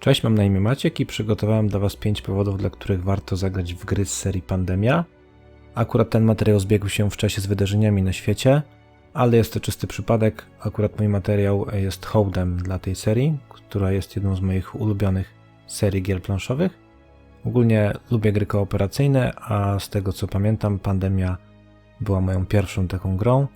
Cześć, mam na imię Maciek i przygotowałem dla Was 5 powodów, dla których warto zagrać w gry z serii Pandemia. Akurat ten materiał zbiegł się w czasie z wydarzeniami na świecie, ale jest to czysty przypadek. Akurat mój materiał jest hołdem dla tej serii, która jest jedną z moich ulubionych serii gier planszowych. Ogólnie lubię gry kooperacyjne, a z tego co pamiętam, Pandemia była moją pierwszą taką grą.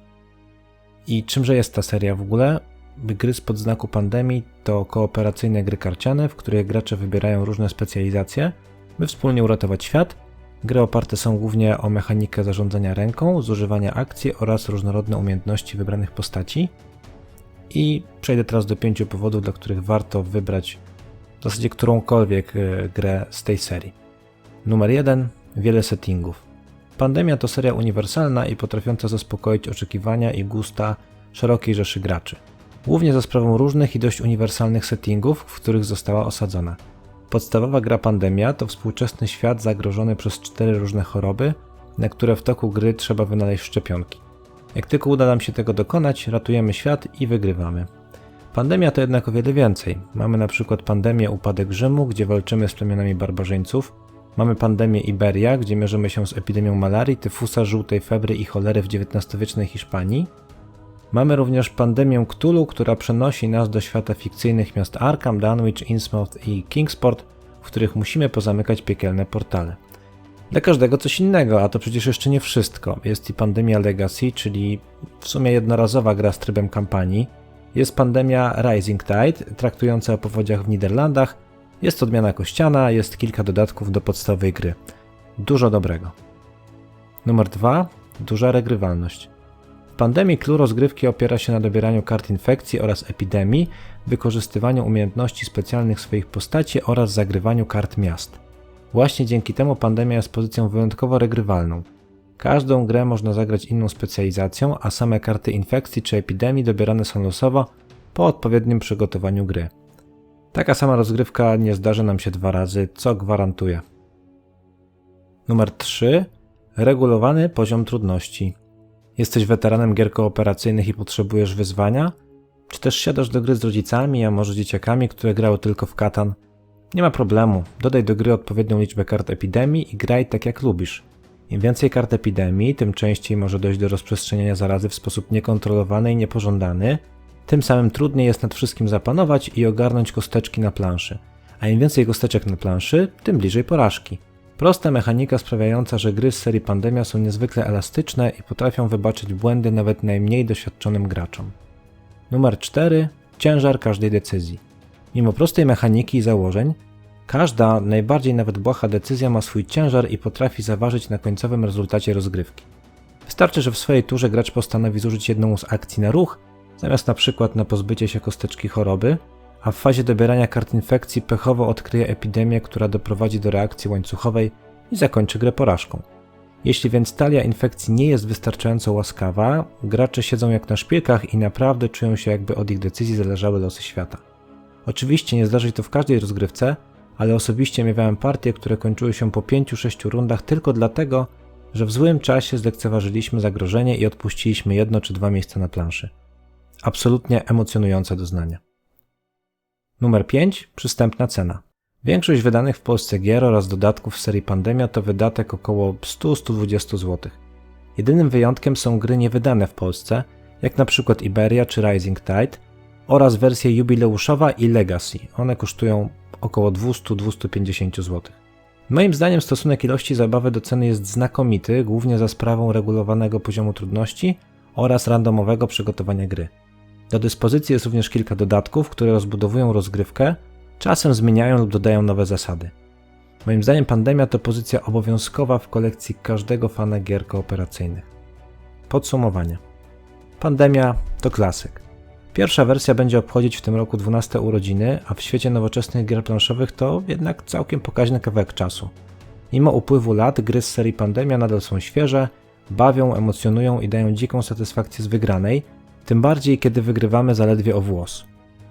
I czymże jest ta seria w ogóle? Gry spod znaku pandemii to kooperacyjne gry karciane, w których gracze wybierają różne specjalizacje, by wspólnie uratować świat. Gry oparte są głównie o mechanikę zarządzania ręką, zużywania akcji oraz różnorodne umiejętności wybranych postaci. I przejdę teraz do pięciu powodów, dla których warto wybrać w zasadzie którąkolwiek e, grę z tej serii. Numer 1. Wiele settingów. Pandemia to seria uniwersalna i potrafiąca zaspokoić oczekiwania i gusta szerokiej rzeszy graczy głównie za sprawą różnych i dość uniwersalnych settingów, w których została osadzona. Podstawowa gra Pandemia to współczesny świat zagrożony przez cztery różne choroby, na które w toku gry trzeba wynaleźć szczepionki. Jak tylko uda nam się tego dokonać, ratujemy świat i wygrywamy. Pandemia to jednak o wiele więcej. Mamy na przykład pandemię upadek Rzymu, gdzie walczymy z plemionami barbarzyńców. Mamy pandemię Iberia, gdzie mierzymy się z epidemią malarii, tyfusa, żółtej febry i cholery w XIX-wiecznej Hiszpanii. Mamy również pandemię Cthulhu, która przenosi nas do świata fikcyjnych miast Arkham, Dunwich, Innsmouth i Kingsport, w których musimy pozamykać piekielne portale. Dla każdego coś innego, a to przecież jeszcze nie wszystko. Jest i pandemia Legacy, czyli w sumie jednorazowa gra z trybem kampanii. Jest pandemia Rising Tide, traktująca o powodziach w Niderlandach. Jest odmiana kościana, jest kilka dodatków do podstawowej gry. Dużo dobrego. Numer 2. Duża regrywalność. W pandemii clue rozgrywki opiera się na dobieraniu kart infekcji oraz epidemii, wykorzystywaniu umiejętności specjalnych swoich postaci oraz zagrywaniu kart miast. Właśnie dzięki temu pandemia jest pozycją wyjątkowo regrywalną. Każdą grę można zagrać inną specjalizacją, a same karty infekcji czy epidemii dobierane są losowo po odpowiednim przygotowaniu gry. Taka sama rozgrywka nie zdarzy nam się dwa razy, co gwarantuję. Numer 3. Regulowany poziom trudności. Jesteś weteranem gier kooperacyjnych i potrzebujesz wyzwania? Czy też siadasz do gry z rodzicami, a może dzieciakami, które grały tylko w katan? Nie ma problemu, dodaj do gry odpowiednią liczbę kart epidemii i graj tak jak lubisz. Im więcej kart epidemii, tym częściej może dojść do rozprzestrzeniania zarazy w sposób niekontrolowany i niepożądany, tym samym trudniej jest nad wszystkim zapanować i ogarnąć kosteczki na planszy. A im więcej kosteczek na planszy, tym bliżej porażki. Prosta mechanika sprawiająca, że gry z serii Pandemia są niezwykle elastyczne i potrafią wybaczyć błędy nawet najmniej doświadczonym graczom. Numer 4. Ciężar każdej decyzji. Mimo prostej mechaniki i założeń, każda, najbardziej nawet błaha decyzja ma swój ciężar i potrafi zaważyć na końcowym rezultacie rozgrywki. Wystarczy, że w swojej turze gracz postanowi zużyć jedną z akcji na ruch, zamiast na przykład na pozbycie się kosteczki choroby, a w fazie dobierania kart infekcji pechowo odkryje epidemię, która doprowadzi do reakcji łańcuchowej i zakończy grę porażką. Jeśli więc talia infekcji nie jest wystarczająco łaskawa, gracze siedzą jak na szpilkach i naprawdę czują się jakby od ich decyzji zależały losy świata. Oczywiście nie zdarzy się to w każdej rozgrywce, ale osobiście miewałem partie, które kończyły się po 5-6 rundach tylko dlatego, że w złym czasie zlekceważyliśmy zagrożenie i odpuściliśmy jedno czy dwa miejsca na planszy. Absolutnie emocjonujące doznania. Numer 5. Przystępna cena. Większość wydanych w Polsce gier oraz dodatków w serii Pandemia to wydatek około 100-120 zł. Jedynym wyjątkiem są gry niewydane w Polsce, jak przykład Iberia czy Rising Tide oraz wersje jubileuszowa i Legacy. One kosztują około 200-250 zł. Moim zdaniem stosunek ilości zabawy do ceny jest znakomity, głównie za sprawą regulowanego poziomu trudności oraz randomowego przygotowania gry. Do dyspozycji jest również kilka dodatków, które rozbudowują rozgrywkę, czasem zmieniają lub dodają nowe zasady. Moim zdaniem Pandemia to pozycja obowiązkowa w kolekcji każdego fana gier kooperacyjnych. Podsumowanie. Pandemia to klasyk. Pierwsza wersja będzie obchodzić w tym roku 12 urodziny, a w świecie nowoczesnych gier planszowych to jednak całkiem pokaźny kawałek czasu. Mimo upływu lat, gry z serii Pandemia nadal są świeże, bawią, emocjonują i dają dziką satysfakcję z wygranej, tym bardziej kiedy wygrywamy zaledwie o włos.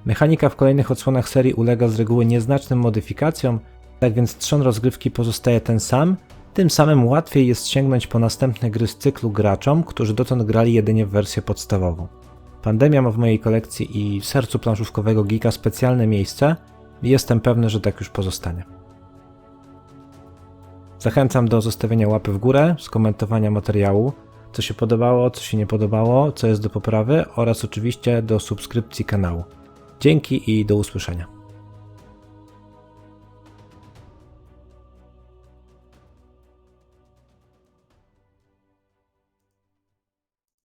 Mechanika w kolejnych odsłonach serii ulega z reguły nieznacznym modyfikacjom, tak więc trzon rozgrywki pozostaje ten sam, tym samym łatwiej jest sięgnąć po następne gry z cyklu graczom, którzy dotąd grali jedynie w wersję podstawową. Pandemia ma w mojej kolekcji i sercu planszówkowego geeka specjalne miejsce, i jestem pewny, że tak już pozostanie. Zachęcam do zostawienia łapy w górę, skomentowania materiału, co się podobało, co się nie podobało, co jest do poprawy oraz oczywiście do subskrypcji kanału. Dzięki i do usłyszenia.